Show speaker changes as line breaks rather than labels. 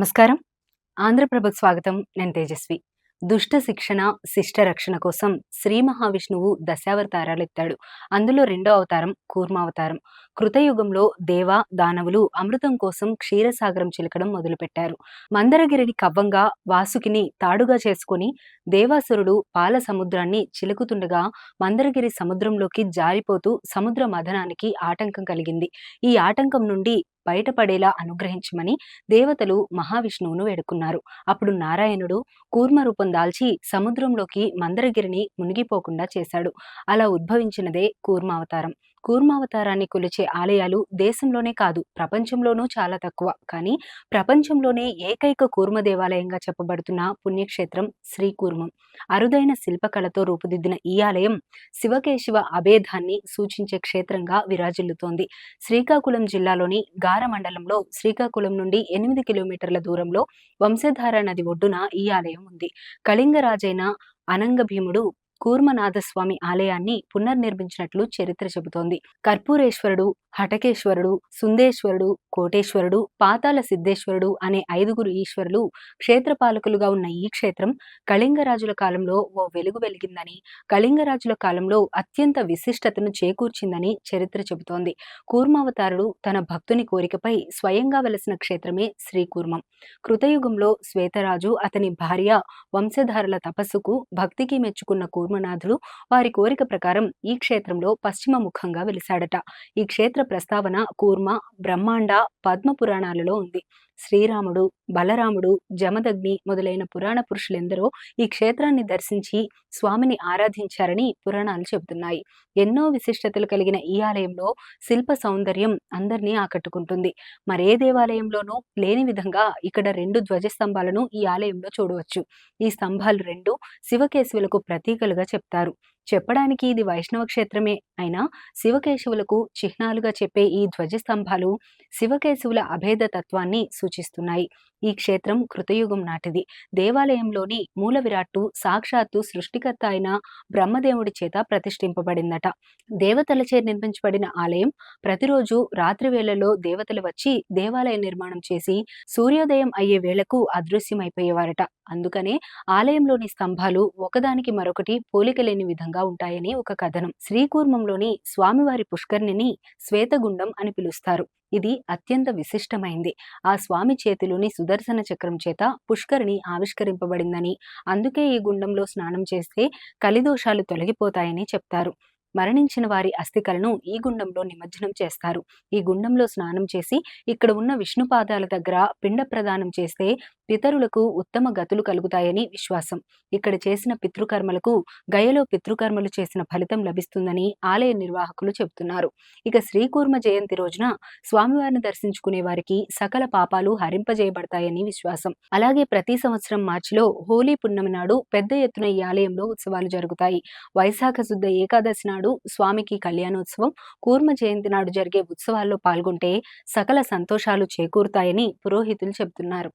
నమస్కారం. ఆంధ్రప్రభకు స్వాగతం. నేను తేజస్వి. దుష్ట శిక్షణ శిష్ట రక్షణ కోసం శ్రీ మహావిష్ణువు దశావతారాలు ఎత్తాడు. అందులో రెండో అవతారం కూర్మావతారం. కృతయుగంలో దేవ దానవులు అమృతం కోసం క్షీరసాగరం చిలకడం మొదలుపెట్టారు. మందరగిరిని కవ్వంగా వాసుకిని తాడుగా చేసుకుని దేవాసురుడు పాల సముద్రాన్ని చిలుకుతుండగా మందరగిరి సముద్రంలోకి జారిపోతూ సముద్ర మథనానికి ఆటంకం కలిగింది. ఈ ఆటంకం నుండి బయటపడేలా అనుగ్రహించమని దేవతలు మహావిష్ణువును వేడుకున్నారు. అప్పుడు నారాయణుడు కూర్మ రూపం దాల్చి సముద్రంలోకి మందరగిరిని మునిగిపోకుండా చేశాడు. అలా ఉద్భవించినదే కూర్మావతారం. కూర్మావతారాన్ని కొలిచే ఆలయాలు దేశంలోనే కాదు ప్రపంచంలోనూ చాలా తక్కువ. కానీ ప్రపంచంలోనే ఏకైక కూర్మ దేవాలయంగా చెప్పబడుతున్న పుణ్యక్షేత్రం శ్రీకూర్మం అరుదైన శిల్పకళతో రూపుదిద్దిన ఈ ఆలయం శివకేశవ అభేదాన్ని సూచించే క్షేత్రంగా విరాజిల్లుతోంది. శ్రీకాకుళం జిల్లాలోని గార మండలంలో శ్రీకాకుళం నుండి ఎనిమిది కిలోమీటర్ల దూరంలో వంశధార నది ఒడ్డున ఈ ఆలయం ఉంది. కళింగరాజైన అనంగభీముడు కూర్మనాథస్వామి ఆలయాన్ని పునర్నిర్మించినట్లు చరిత్ర చెబుతోంది. కర్పూరేశ్వరుడు హటకేశ్వరుడు సుందేశ్వరుడు కోటేశ్వరుడు పాతాల సిద్ధేశ్వరుడు అనే ఐదుగురు ఈశ్వరులు క్షేత్రపాలకులుగా ఉన్న ఈ క్షేత్రం కళింగరాజుల కాలంలో ఓ వెలుగు వెలిగిందని కళింగరాజుల కాలంలో అత్యంత విశిష్టతను చేకూర్చిందని చరిత్ర చెబుతోంది. కూర్మావతారుడు తన భక్తుని కోరికపై స్వయంగా వెలసిన క్షేత్రమే శ్రీకూర్మం. కృతయుగంలో శ్వేతరాజు అతని భార్య వంశధారుల తపస్సుకు భక్తికి మెచ్చుకున్న కూర్మనాథుడు వారి కోరిక ప్రకారం ఈ క్షేత్రంలో పశ్చిమ ముఖంగా వెలిశాడట. ఈ క్షేత్ర ప్రస్తావన కూర్మ బ్రహ్మాండ పద్మ పురాణాలలో ఉంది. శ్రీరాముడు బలరాముడు జమదగ్ని మొదలైన పురాణ పురుషులెందరో ఈ క్షేత్రాన్ని దర్శించి స్వామిని ఆరాధించారని పురాణాలు చెబుతున్నాయి. ఎన్నో విశిష్టతలు కలిగిన ఈ ఆలయంలో శిల్ప సౌందర్యం అందరినీ ఆకట్టుకుంటుంది. మరే దేవాలయంలోనూ లేని విధంగా ఇక్కడ రెండు ధ్వజస్తంభాలను ఈ ఆలయంలో చూడవచ్చు. ఈ స్తంభాలు రెండు శివకేశవులకు ప్రతీకలుగా చెప్తారు. చెప్పడానికి ఇది వైష్ణవ క్షేత్రమే. అయినా శివకేశవులకు చిహ్నాలుగా చెప్పే ఈ ధ్వజస్తంభాలు శివకేశవుల అభేద తత్వాన్ని సూచిస్తున్నాయి. ఈ క్షేత్రం కృతయుగం నాటిది. దేవాలయంలోని మూల విరాట్టు సాక్షాత్తు సృష్టికర్త అయిన బ్రహ్మదేవుడి చేత ప్రతిష్ఠింపబడిందట. దేవతలచే నిర్మించబడిన ఆలయం ప్రతిరోజు రాత్రి వేళల్లో దేవతలు వచ్చి దేవాలయ నిర్మాణం చేసి సూర్యోదయం అయ్యే వేళకు అదృశ్యమైపోయేవారట. అందుకనే ఆలయంలోని స్తంభాలు ఒకదానికి మరొకటి పోలిక లేని విధంగా ఉంటాయని ఒక కథనం. శ్రీకూర్మంలోని స్వామివారి పుష్కరిణిని శ్వేతగుండం అని పిలుస్తారు. ఇది అత్యంత విశిష్టమైంది. ఆ స్వామి చేతిలోని సుదర్శన చక్రం చేత పుష్కరిణి ఆవిష్కరింపబడిందని అందుకే ఈ గుండంలో స్నానం చేస్తే కలిదోషాలు తొలగిపోతాయని చెప్తారు. మరణించిన వారి అస్థికలను ఈ గుండంలో నిమజ్జనం చేస్తారు. ఈ గుండంలో స్నానం చేసి ఇక్కడ ఉన్న విష్ణు పాదాల దగ్గర పిండ ప్రదానం చేస్తే పితరులకు ఉత్తమ గతులు కలుగుతాయని విశ్వాసం. ఇక్కడ చేసిన పితృకర్మలకు గయలో పితృకర్మలు చేసిన ఫలితం లభిస్తుందని ఆలయ నిర్వాహకులు చెబుతున్నారు. ఇక శ్రీకూర్మ జయంతి రోజున స్వామివారిని దర్శించుకునే వారికి సకల పాపాలు హరింపజేయబడతాయని విశ్వాసం. అలాగే ప్రతి సంవత్సరం మార్చిలో హోలీ పున్నమి నాడు పెద్ద ఎత్తున ఈ ఆలయంలో ఉత్సవాలు జరుగుతాయి. వైశాఖ శుద్ధ ఏకాదశి నాడు స్వామికి కళ్యాణోత్సవం కూర్మ జయంతి నాడు జరిగే ఉత్సవాల్లో పాల్గొంటే సకల సంతోషాలు చేకూరుతాయని పురోహితులు చెబుతున్నారు.